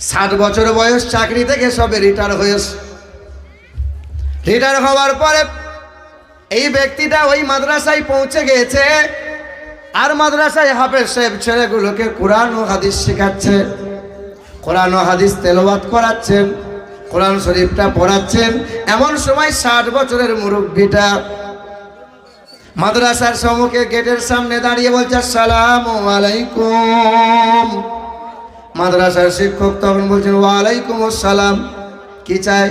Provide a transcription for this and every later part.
ষাট বছর বয়স চাকরি থেকে সবে রিটায়ার হয়েছে। রিটায়ার হওয়ার পরে এই ব্যক্তিটা ওই মাদ্রাসায় পৌঁছে গিয়েছে আর মাদ্রাসায় হাফেজ সাহেব ছেলেগুলোকে কোরআন ও হাদিস শেখাচ্ছে, কোরআন ও হাদিস তেলাওয়াত করাচ্ছেন, কোরআন শরীফটা পড়াচ্ছেন। এমন সময় ষাট বছরের মুরব্বীটা মাদ্রাসার সম্মুখে গেটের সামনে দাঁড়িয়ে বলছে, আসসালাম আলাইকুম। মাদ্রাসার শিক্ষক তখন বলছেন, ওয়ালাইকুম আসসালাম। কি চাই?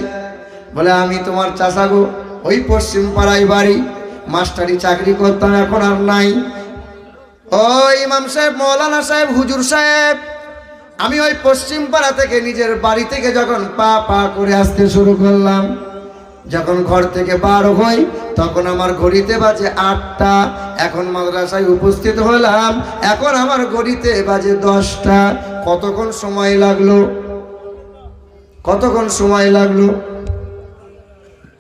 বলে, আমি তোমার চাষা গো, ওই পশ্চিম পাড়ায় বাড়ি। মাস্টারি চাকরি করতাম, এখন আর নাই। ও ইমাম সাহেব, মৌলানা সাহেব, হুজুর সাহেব, আমি ওই পশ্চিম পাড়া থেকে নিজের বাড়ি থেকে যখন পা পা করে আসতে শুরু করলাম, যখন ঘর থেকে বার হই, তখন আমার ঘড়িতে বাজে আটটা। এখন মাদ্রাসায় উপস্থিত হলাম, এখন আমার ঘড়িতে বাজে দশটা। কতক্ষণ সময় লাগল? কতক্ষণ সময় লাগল?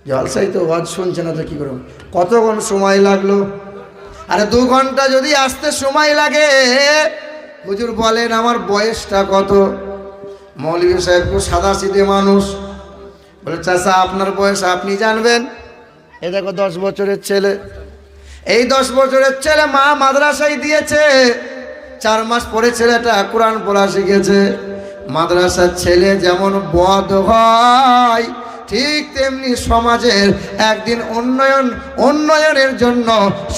জলসাই তো ওয়াজ শুনছে না তো কি করব? কতক্ষণ সময় লাগল? আরে দু ঘণ্টা যদি আসতে সময় লাগে হুজুর বলেন আমার বয়সটা কত? মৌলভী সাহেব খুব সাদা সিধে মানুষ। বলে চাষা আপনার বয়স আপনি জানবেন? এ দেখো দশ বছরের ছেলে। এই দশ বছরের ছেলে মা মাদ্রাসায় দিয়েছে। চার মাস পরে ছেলেটা কোরআন পড়া শিখেছে। মাদ্রাসার ছেলে যেমন বদ হয়, ঠিক তেমনি সমাজের একদিন উন্নয়ন, উন্নয়নের জন্য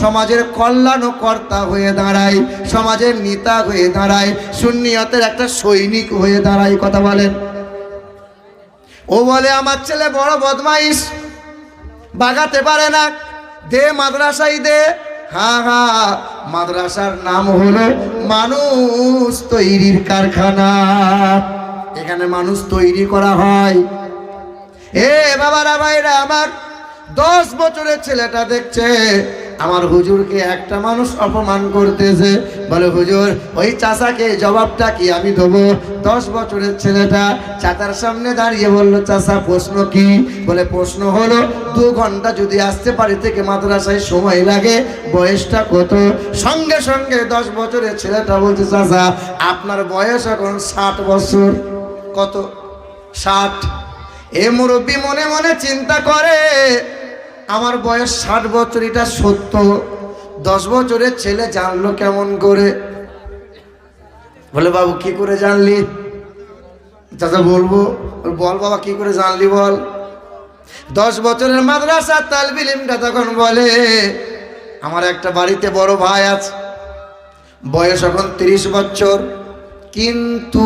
সমাজের কল্যাণ কর্তা হয়ে দাঁড়ায়, সমাজের নেতা হয়ে দাঁড়ায়, সুন্নিয়তের একটা সৈনিক হয়ে দাঁড়ায়, কথা বলেন। ও বলে, আমার ছেলে বড় বদমাইশ, বাগাতে পারে না। দে মাদ্রাসায় দে। হ্যাঁ হা, মাদ্রাসার নাম হলো মানুষ তৈরির কারখানা। এখানে মানুষ তৈরি করা হয়। এ বাবারা, ভাইরা, আমার দশ বছরের ছেলেটা দেখছে আমার হুজুরকে একটা মানুষ অপমান করতেছে। বলে, হুজুর, ওই চাচাকে জবাবটা কি আমি দেবো? দশ বছরের ছেলেটা চাচার সামনে দাঁড়িয়ে বলল, চাচা, প্রশ্ন কি? বলে, প্রশ্ন হলো, দু ঘণ্টা যদি আসতে পারি থেকে মাদ্রাসায় সময় লাগে, বয়সটা কত? সঙ্গে সঙ্গে দশ বছরের ছেলেটা বলছে, চাচা, আপনার বয়স এখন ষাট বছর। কত? ষাট। এ মুরব্বী মনে মনে চিন্তা করে আমার বয়স ষাট বছর, এটা সত্য। দশ বছরের ছেলে জানলো কেমন করে। বলে, বাবু, কি করে জানলি? চাচা, বলব। বল বাবা, কি করে জানলি বল? দশ বছরের মাদ্রাসা তালবিলিমটা তখন বলে, আমার একটা বাড়িতে বড় ভাই আছে, বয়স এখন তিরিশ বছর, কিন্তু